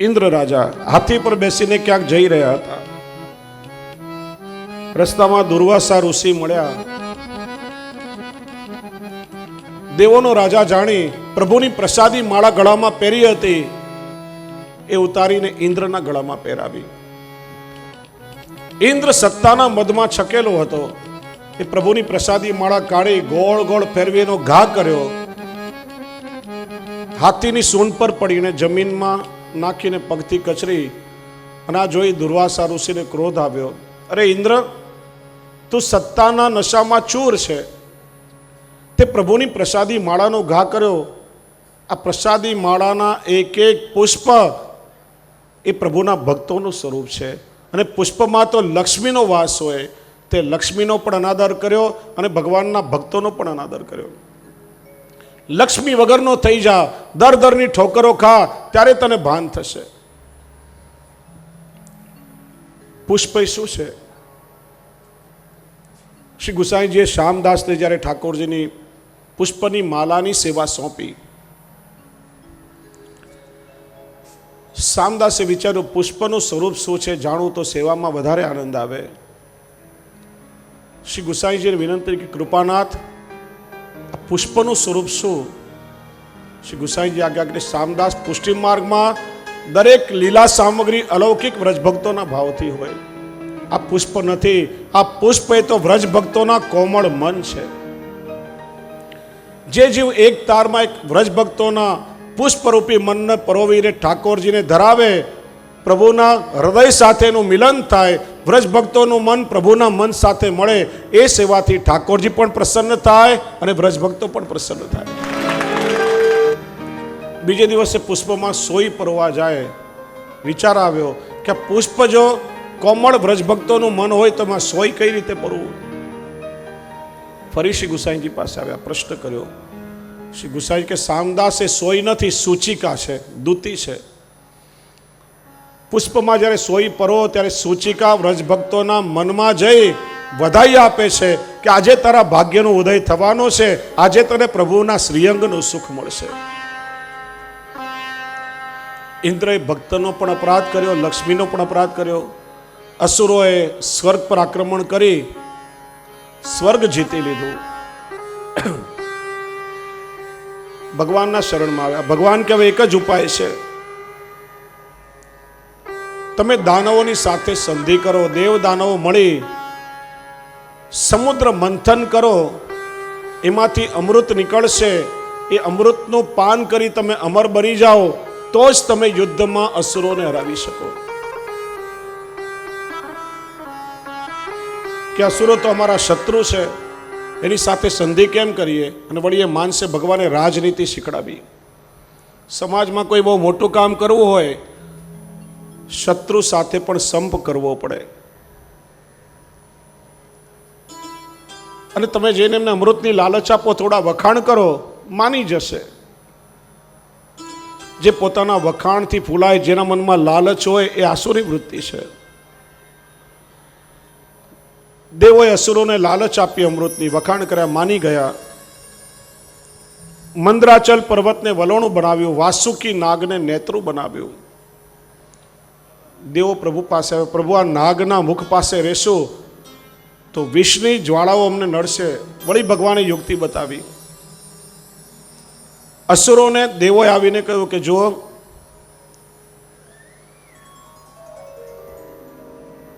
ઇન્દ્ર રાજા હાથી પર બેસીને ક્યાંક જઈ રહ્યા હતા. રસ્તામાં દુર્વાસા ઋષિ મળ્યા. દેવોનો રાજા જાણી પ્રભુની પ્રસાદી માળા ગળામાં પહેરી હતી. એ ઉતારીને ઇન્દ્રના ગળામાં પહેરાવી. ઇન્દ્ર સત્તાના મદમાં છકેલો હતો. એ પ્રભુની પ્રસાદી માળા કાઢી ગોળ ગોળ ફેરવીનો ઘા કર્યો. હાથીની સૂન પર પડીને જમીનમાં નાખીને પગથી કચરી અને આ જોઈ દુર્વાસા ઋષિને ક્રોધ આવ્યો. અરે ઇન્દ્ર, તું સત્તાના નશામાં ચૂર છે. તે પ્રભુની પ્રસાદી માળાનો ઘા કર્યો. આ પ્રસાદી માળાના એક એક પુષ્પ એ પ્રભુના ભક્તોનું સ્વરૂપ છે. અને પુષ્પમાં તો લક્ષ્મીનો વાસ હોય. તે લક્ષ્મીનો પણ અનાદર કર્યો અને ભગવાનના ભક્તોનો પણ અનાદર કર્યો. લક્ષ્મી વગરનો થઈ જા, દર દરની ઠોકરો ખા, ત્યારે તને ભાન થશે. પુષ્પ એ શું છે? શ્રી ગુસાઈજીએ શ્યામદાસને જ્યારે ઠાકોરજીની પુષ્પની માલાની સેવા સોંપી, શ્યામદાસે વિચાર્યું, પુષ્પનું સ્વરૂપ શું છે જાણવું તો સેવામાં વધારે આનંદ આવે. શ્રી ગુસાઈજીને વિનંતી કે કૃપાનાથ પુષ્પનું સ્વરૂપ શું? શ્રી ગુસાઈજી આજ્ઞા કરી શામદાસ પુષ્ટિ માર્ગમાં દરેક લીલા સામગ્રી અલૌકિક વ્રજભક્તોના ભાવથી હોય. આ પુષ્પ નથી, આ પુષ્પ એ તો વ્રજભક્તોના કોમળ મન છે. જે જીવ એક તારમાં એક વ્રજભક્તોના પુષ્પરૂપી મનને પરોવીને ઠાકોરજીને ધરાવે, પ્રભુના હૃદય સાથેનું મિલન થાય વ્રજભક્તોનું મન પ્રભુના મન સાથે મળે એ સેવાથી ઠાકોરજી પણ પ્રસન્ન થાય અને વ્રજભક્તો પણ પ્રસન્ન થાય. બીજે દિવસે પુષ્પમાં સોઈ પરવા જાય. વિચાર આવ્યો કે પુષ્પ જો કોમળ વ્રજભક્તોનું મન હોય તો એમાં સોય કઈ રીતે પરવું? ફરી શ્રી ગુસાઈજી પાસે આવ્યા, પ્રશ્ન કર્યો. શ્રી ગુસાઈ કે સામદાસ એ સોય નથી, સૂચિકા છે, દૂતી છે. પુષ્પમાં જ્યારે સોઈ પરો, ત્યારે સૂચિકા વ્રજભક્તોના મનમાં જઈ વધાઈ આપે છે કે આજે તારા ભાગ્યનો ઉદય થવાનો છે. આજે તને પ્રભુના શ્રીઅંગનું સુખ મળશે. ઇન્દ્રએ ભક્તનો પણ અપરાધ કર્યો, લક્ષ્મીનો પણ અપરાધ કર્યો. અસુરોએ સ્વર્ગ પર આક્રમણ કરી, સ્વર્ગ જીતી લીધું. ભગવાનના શરણમાં આવ્યા. ભગવાન કે હવે એક જ ઉપાય છે. તમે દાનવોની સાથે સંધિ કરો દેવ દાનવો મળી સમુદ્ર મંથન કરો, એમાંથી અમૃત નીકળશે. એ અમૃતનું પાન કરી તમે અમર બની જાઓ, તો જ તમે યુદ્ધમાં અસુરોને હરાવી શકો. કે અસુરો તો અમારા શત્રુ છે, એની સાથે સંધિ કેમ કરીએ? અને વળી એ માનસે ભગવાને રાજનીતિ શીખડાવી. સમાજમાં કોઈ બહુ મોટું કામ કરવું હોય શત્રુ સાથે પણ સંપ કરવો પડે. અને તમે જઈને એમને અમૃતની લાલચ આપો, થોડા વખાણ કરો, માની જશે. જે પોતાના વખાણથી ફૂલાય, જેના મનમાં લાલચ હોય, એ આસુરી વૃત્તિ છે. દેવોએ અસુરોને લાલચ આપી અમૃતની વખાણ કર્યા, માની ગયા. મંદ્રાચલ પર્વતને વલોણું બનાવ્યું, વાસુકી નાગને નેત્રું બનાવ્યું. દેવો પ્રભુ પાસે આવે, પ્રભુ આ નાગના મુખ પાસે રહેશું, તો વિષની જ્વાળાઓ અમને નડશે. વળી ભગવાને યુક્તિ બતાવી. અસુરોને દેવોએ આવીને કહ્યું કે, જુઓ,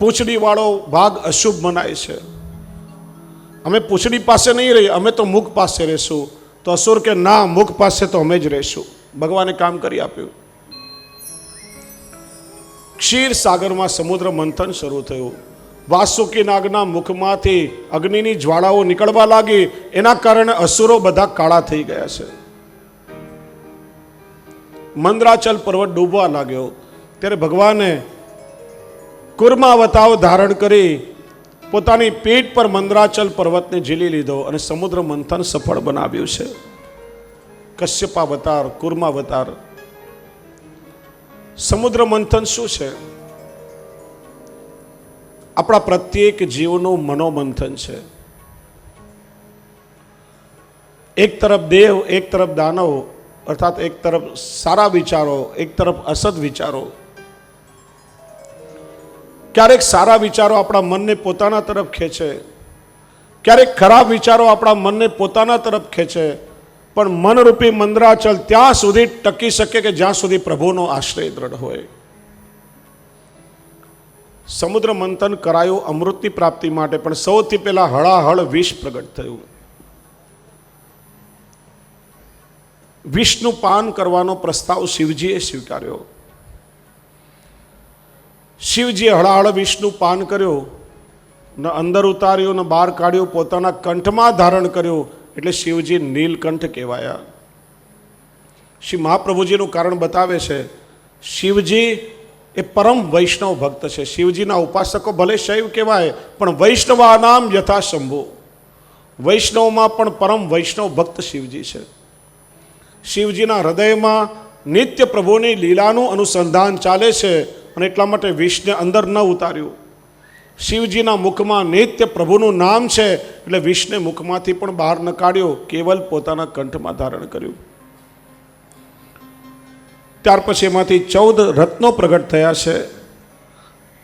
પૂંછડીવાળો ભાગ અશુભ મનાય છે. અમે પૂંછડી પાસે નહીં રહી અમે તો મુખ પાસે રહેશું. તો અસુર કે ના, મુખ પાસે તો અમે જ રહેશું. ભગવાને કામ કરી આપ્યું. ક્ષીર સાગરમાં સમુદ્ર મંથન શરૂ થયું. વાસુકી નાગના મુખમાંથી અગ્નિની જ્વાળાઓ નીકળવા લાગી. એના કારણે અસુરો બધા કાળા થઈ ગયા છે. મંદ્રાચલ પર્વત ડૂબવા લાગ્યો. ત્યારે ભગવાને કુર્માવતાવ ધારણ કરી પોતાની પીઠ પર મંદ્રાચલ પર્વતને ઝીલી લીધો અને સમુદ્ર મંથન સફળ બનાવ્યું છે. કશ્યપાવતાર, કુર્માવતાર સમુદ્ર મંથન શું છે? આપણા પ્રત્યેક જીવનું મનોમંથન છે. એક તરફ દેવ, એક તરફ દાનવ, અર્થાત એક તરફ સારા વિચારો, એક તરફ અસદ વિચારો. ક્યારેક સારા વિચારો આપણા મનને પોતાના તરફ ખેંચે. ક્યારેક ખરાબ વિચારો આપણા મનને પોતાના તરફ ખેંચે. પણ મનરૂપી મંદરાચલ ત્યાં સુધી ટકી શકે કે જ્યાં સુધી પ્રભુનો આશ્રય દ્રઢ હોય. સમુદ્ર મંથન કરાયું અમૃતની પ્રાપ્તિ માટે, પણ સૌથી પહેલા હળાહળ વિષ પ્રગટ થયું. વિષનું પાન કરવાનો પ્રસ્તાવ શિવજીએ સ્વીકાર્યો. શિવજીએ હળાહળ વિષનું પાન કર્યું. ન અંદર ઉતાર્યું, ન બહાર કાઢ્યું, પોતાના કંઠમાં ધારણ કર્યું. એટલે શિવજી નીલકંઠ કહેવાયા. શ્રી મહાપ્રભુજીનું કારણ બતાવે છે, શિવજી એ પરમ વૈષ્ણવ ભક્ત છે. શિવજીના ઉપાસકો ભલે શૈવ કહેવાય, પણ વૈષ્ણવાનામ યથાશંભુ. વૈષ્ણવમાં પણ પરમ વૈષ્ણવ ભક્ત શિવજી છે. શિવજીના હૃદયમાં નિત્ય પ્રભુની લીલાનું અનુસંધાન ચાલે છે અને એટલા માટે વિષને અંદર ન ઉતાર્યું. શિવજીના મુખમાં નિત્ય પ્રભુનું નામ છે, એટલે વિષને મુખમાંથી પણ બહાર ન કેવલ પોતાના કંઠમાં ધારણ કર્યું. ત્યાર પછી એમાંથી ચૌદ રત્નો પ્રગટ થયા છે.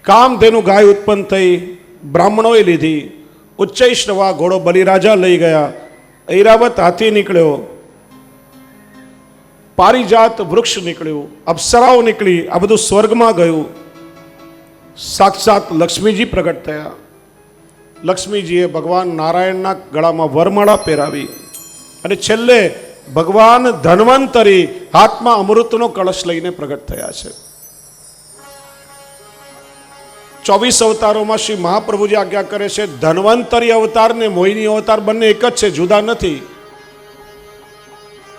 કામધેનુ ગાય ઉત્પન્ન થઈ, બ્રાહ્મણોએ લીધી ઉચ્ચૈશ્રવા ઘોડો બલિરાજા લઈ ગયા, ઐરાવત હાથી નીકળ્યો, પારિજાત વૃક્ષ નીકળ્યું, અપ્સરાઓ નીકળી, આ બધું સ્વર્ગમાં ગયું. સાક્ષાત લક્ષ્મીજી પ્રગટ થયા. લક્ષ્મીજીએ ભગવાન નારાયણના ગળામાં વરમાળા પહેરાવી અને છેલ્લે ભગવાન ધન્વંતરી હાથમાં અમૃતનો કળશ લઈને પ્રગટ થયા છે. ચોવીસ અવતારોમાં શ્રી મહાપ્રભુજી આજ્ઞા કરે છે, ધન્વંતરી અવતાર ને મોહિની અવતાર બંને એક જ છે, જુદા નથી.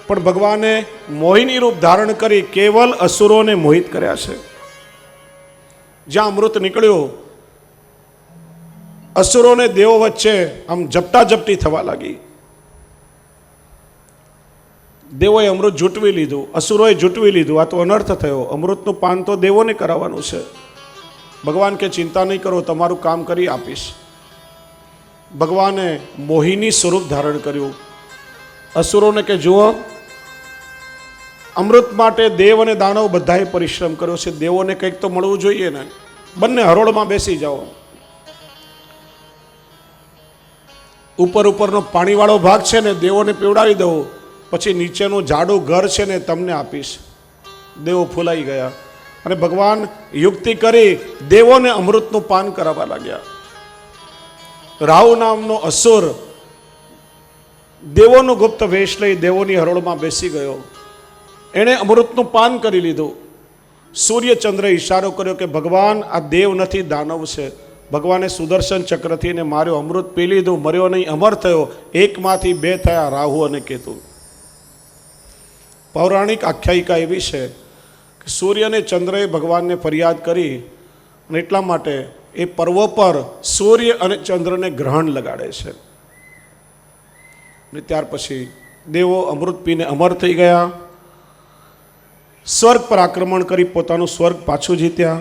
પણ ભગવાને મોહિની રૂપ ધારણ કરી કેવલ અસુરોને મોહિત કર્યા છે. જ્યાં અમૃત નીકળ્યું, અસુરોને દેવો વચ્ચે આમ ઝપટા ઝપટી થવા લાગી. દેવોએ અમૃત જૂટવી લીધું, અસુરોએ જૂટવી લીધું, આ તો અનર્થ થયો. અમૃતનું પાન તો દેવોને કરાવવાનું છે. ભગવાન કે ચિંતા નહીં કરો, તમારું કામ કરી આપીશ. ભગવાને મોહિની સ્વરૂપ ધારણ કર્યું. અસુરોને કે જુઓ અમૃત માટે દેવ અને દાનવ બધાએ પરિશ્રમ કર્યો છે. દેવોને કંઈક તો મળવું જોઈએ ને. બંને હરોળમાં બેસી જાઓ. ઉપર ઉપરનો પાણીવાળો ભાગ છે ને, દેવોને પીવડાવી દઉં. પછી નીચેનું જાડું ઘર છે ને, તમને આપીશ. દેવો ફૂલાઈ ગયા. અને ભગવાન યુક્તિ કરી દેવોને અમૃતનું પાન કરાવવા લાગ્યા. રાહુ નામનો અસુર દેવોનો ગુપ્ત વેશ લઈ દેવોની હરોળમાં બેસી ગયો. એણે અમૃતનું પાન કરી લીધું. સૂર્યચંદ્રે ઈશારો કર્યો કે, ભગવાન, આ દેવ નથી, દાનવ છે. ભગવાને સુદર્શન ચક્રથી એને માર્યો, અમૃત પી લીધું, મર્યો નહીં, અમર થયો. એકમાંથી બે થયા રાહુ અને કેતુ. પૌરાણિક આખ્યાયિકા એવી છે કે, સૂર્ય અને ચંદ્રએ ભગવાનને ફરિયાદ કરી અને એટલા માટે એ પર્વ પર સૂર્ય અને ચંદ્રને ગ્રહણ લગાડે છે. અને ત્યાર પછી દેવો અમૃત પીને અમર થઈ ગયા. સ્વર્ગ પર આક્રમણ કરી પોતાનું સ્વર્ગ પાછું જીત્યા.